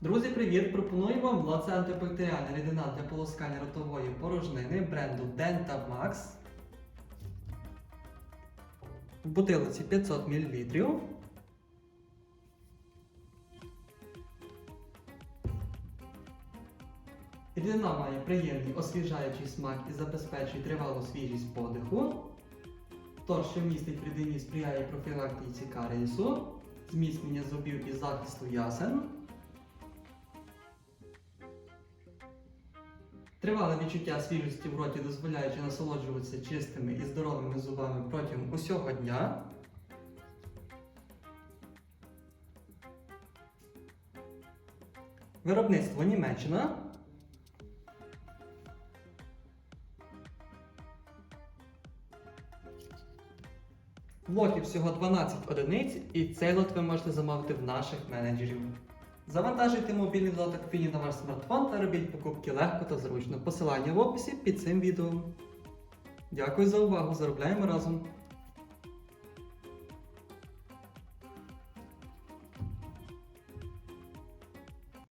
Друзі, привіт! Пропоную вам лаце антибактеріальна рідина для полоскання ротової порожнини бренду Denta Max. В бутилиці 500 мл. Рідина має приємний освіжаючий смак і забезпечує тривалу свіжість подиху. Тож, що містить в рідині сприяє профілактиці карієсу, зміцнення зубів і захисту ясен. Тривале відчуття свіжості в роті дозволяючи насолоджуватися чистими і здоровими зубами протягом усього дня. Виробництво Німеччина. Блоків всього 12 одиниць, і цей лот ви можете замовити в наших менеджерів. Завантажуйте мобільний додаток Фіні на ваш смартфон та робіть покупки легко та зручно. Посилання в описі під цим відео. Дякую за увагу! Заробляємо разом!